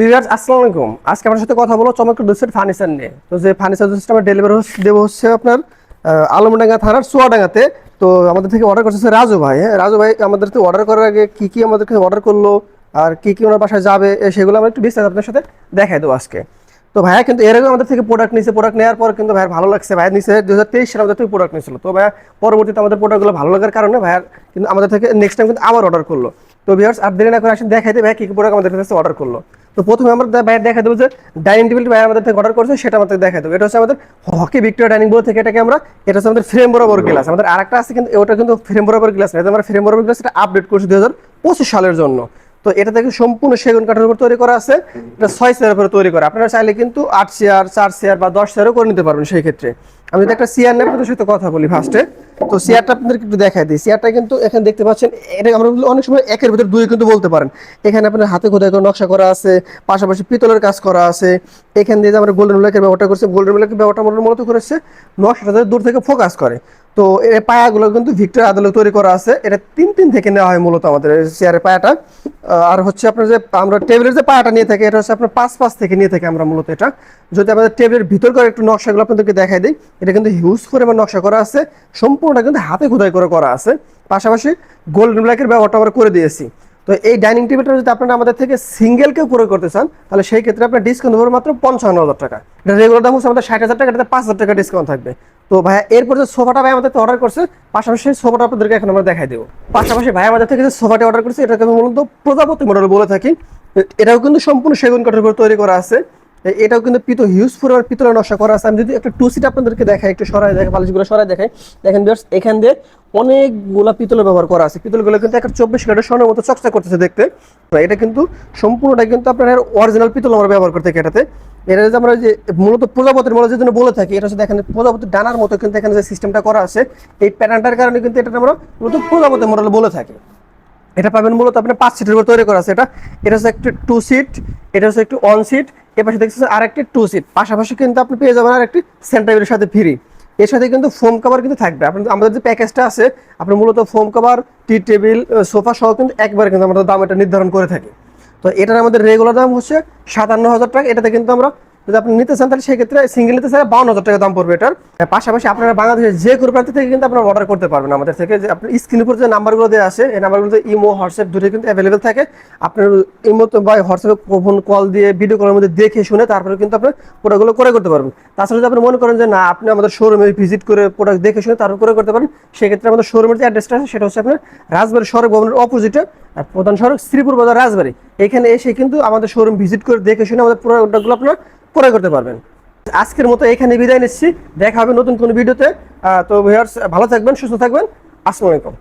Previous আসসালামু আলাইকুম। আজকে আপনার সাথে কথা বলো চমৎকার দুসের ফার্নিচার নিয়ে। তো যে ফার্নিচার দুসটা আমরা ডেলিভারি দেবো হচ্ছে আপনার আলমডাঙ্গা থানার সোয়াডাঙ্গাতে তো আমাদের থেকে অর্ডার করতেছে রাজু ভাই হ্যাঁ? রাজু ভাই আমাদের থেকে অর্ডার করার আগে কি কি আমাদেরকে অর্ডার করল, আর কি কি ওনার বাসায় যাবে সেগুলো আমরা একটু বিস্তারিত আপনার সাথে দেখাই দেবো আজকে। তো ভাইয়া, কিন্তু এর আগে আমাদের থেকে প্রোডাক্ট নিয়েছে প্রোডাক্ট নেওয়ার পর কিন্তু ভাইয়ের ভালো লাগছে। ভাইয়া নিচে দু হাজার তেইশ সালে আমাদের থেকে প্রোডাক্ট নিয়েছিল। তো ভাইয়া, পরবর্তীতে আমাদের প্রোডাক্টগুলো ভালো লাগার কারণে ভাইয়ার কিন্তু আমাদের থেকে নেক্সট টাইম কিন্তু আবার অর্ডার করল। তো ভিউয়ার্স আর দেরি না করে আসেন, দেখাই দেবে ভাই কি কি প্রোডাক্ট আমাদের কাছে অর্ডার করল। তো প্রথমে আমরা দে- দেখা দেবো যে ডাইনিং টেবিল ভাই আমাদের থেকে অর্ডার করছে সেটা আমাদের দেখা দেবো। এটা হচ্ছে আমাদের হকি ভিক্টোরিয়া ডাইনিং বোর্ড থেকে এটাকে আমরা এটা হচ্ছে আমাদের ফ্রেম বরাবর গ্লাস আমাদের আরেকটা আছে কিন্তু ওটা কিন্তু ফ্রেম বরাবর গ্লাস না এটা আমরা ফ্রেম বরাবর গ্লাস এটা আপডেট করছি দু হাজার পঁচিশ সালের জন্য। তো এটা থেকে সম্পূর্ণ সেগুন কাঠের উপর তৈরি করা আছে। এটা ছয় চেয়ারের উপরে তৈরি করা। আপনারা চাইলে কিন্তু আট চেয়ার চার চেয়ার বা দশ চেয়ারও করে নিতে পারবেন সেই ক্ষেত্রে। আমি যদি একটা চেয়ার নিয়ে আপনাদের সাথে কথা বলি ফার্স্টে তো চেয়ারটা আপনাদেরকে একটু দেখাই দিই। চেয়ারটা কিন্তু এখানে দেখতে পাচ্ছেন, এটা আমরা অনেক সময় একের ভিতরে দুই কিন্তু বলতে পারেন। এখানে আপনার হাতে খোদাই করে নকশা করা আছে, পাশাপাশি পিতলের কাজ করা আছে। এখান দিয়ে যে আমরা গোল্ডেন ব্ল্যাকের ব্যবহারটা করছি গোল্ডেন ব্ল্যাকের ব্যবহারটা মূলত করেছে নকশাটা দূর থেকে ফোকাস করে। তো এই পায়াগুলো কিন্তু ভিক্টর আদলে তৈরি করা আছে। এটা তিন তিন থেকে নেওয়া হয় মূলত আমাদের চেয়ারের পায়াটা। আর হচ্ছে আপনার যে, আমরা টেবিলের যে পায়াটা নিয়ে থাকি, এটা হচ্ছে আপনার পাঁচ পাঁচ থেকে নিয়ে থাকি আমরা মূলত এটা। যদি আমাদের টেবিলের ভিতর করে একটু নকশাগুলো আপনাদেরকে দেখাই দিই, এটা কিন্তু হিউজ করে আমার নকশা করা আছে। সম্পূর্ণটা কিন্তু হাতে খোদাই করে করা আছে। পাশাপাশি গোল্ডেন ব্ল্যাকের ব্যবহারটা আমরা করে দিয়েছি। তো এই ডাইনিং টেবিলটা যদি আপনারা আমাদের থেকে সিঙ্গেল কেউ ক্রয় করতে চান, তাহলে সেই ক্ষেত্রে আপনার ডিসকাউন্ট হবে মাত্র পঞ্চান্ন হাজার টাকা। এটা রেগুলার দাম হচ্ছে আমাদের ষাট হাজার টাকা, এটাতে পাঁচ হাজার টাকা ডিসকাউন্ট থাকবে। তো ভাইয়া এরপর যে সোফাটা ভাই আমাদের অর্ডার করছে পাশাপাশি সোফাটা আপনাদেরকে এখন আমরা দেখাই দেবো। পাশাপাশি ভাই আমাদের থেকে যে সোফাটি অর্ডার করছে এটাকে আমি মূলত প্রজাপতি মডেল বলে থাকি। এটাও কিন্তু সম্পূর্ণ সেগুন কাঠের উপর তৈরি করা আছে। এটাও কিন্তু পিতো হিউজ পরিমাণ পিতলের নকশা করা আছে। আমি যদি একটা টু সিট আপনাদেরকে দেখাই একটু সরাই দেখে বালিশগুলো সরাই দেখাই। দেখেন viewers, এখান দিয়ে অনেকগুলা পিতলের ব্যবহার করা আছে। পিতলগুলো কিন্তু একটা চব্বিশ কাঠের স্বর্ণের মতো চকচক করতেছে দেখতে। এটা কিন্তু সম্পূর্ণটা কিন্তু আপনার অরিজিনাল পিতল আমরা ব্যবহার করতে এটাতে। এটা যে আমরা যে মূলত প্রজাপতির মূলত যেজন্য বলে থাকি, এটা হচ্ছে দেখেন প্রজাপতির ডানার মতো কিন্তু এখানে যে সিস্টেমটা করা আছে, এই প্যাটার্নটার কারণে কিন্তু এটা আমরা মূলত প্রজাপতির মডেল বলে থাকি। এটা পাবেন মূলত আপনার পাঁচ সিটের উপর তৈরি করা আছে এটা। এটা হচ্ছে একটি টু সিট এটা হচ্ছে একটু ওয়ান সিট এর পাশে দেখতেছেন আর একটি টু সিট পাশাপাশি কিন্তু আপনি পেয়ে যাবেন আর একটি সেন্টারের সাথে ফ্রি এর সাথে কিন্তু ফোম কভার কিন্তু থাকবে। আপনার আমাদের যে প্যাকেজটা আছে, আপনি মূলত ফোম কভার টি টেবিল সোফা সহ কিন্তু একবার কিন্তু আমরা দাম এটা নির্ধারণ করে থাকি। তো এটার আমাদের রেগুলার দাম হচ্ছে সাতান্ন হাজার টাকা। এটাতে কিন্তু আমরা যদি আপনি নিতে চান, তাহলে সেক্ষেত্রে সিঙ্গেল নিতে চাইলে বাউন্ন হাজার টাকা দাম পড়বে এটার। পাশাপাশি আপনারা বাংলাদেশের যে কোনো প্রান্ত থেকে কিন্তু আপনারা অর্ডার করতে পারবেন আমাদের থেকে। যে আপনার স্ক্রিনের উপর যে নাম্বারগুলো দেওয়া আছে, এই নাম্বারগুলোতে ইমো, হোয়াটসঅ্যাপ দুটো কিন্তু অ্যাভেলেবেল থাকে। আপনার ইমো বা হোয়াটসঅ্যাপে ফোন কল দিয়ে ভিডিও কলের মধ্যে দেখে শুনে তারপরে কিন্তু আপনি প্রোডাক্টগুলো করে করতে পারবেন। তাছাড়া যদি আপনি মনে করেন যে, না, আপনি আমাদের শোরুমে ভিজিট করে প্রোডাক্ট দেখে শুনে তারপর করে করতে পারেন, সেক্ষেত্রে আমাদের শোরুমের যে অ্যাড্রেসটা আছে, সেটা হচ্ছে আপনার রাজবাড়ি সড়ক ভবনের অপোজিটে আর প্রধান সড়ক শ্রীপুর বাজার রাজবাড়ি। এখানে এসে কিন্তু আমাদের শোরুম ভিজিট করে দেখে শুনে আমাদের প্রোডাক্টগুলো আপনার ক্রয় করতে পারবেন। আজকের মতো এখানে বিদায় নিচ্ছি। দেখা হবে নতুন কোনো ভিডিওতে। তো ভিউয়ার্স ভালো থাকবেন, সুস্থ থাকবেন। আসসালামু আলাইকুম।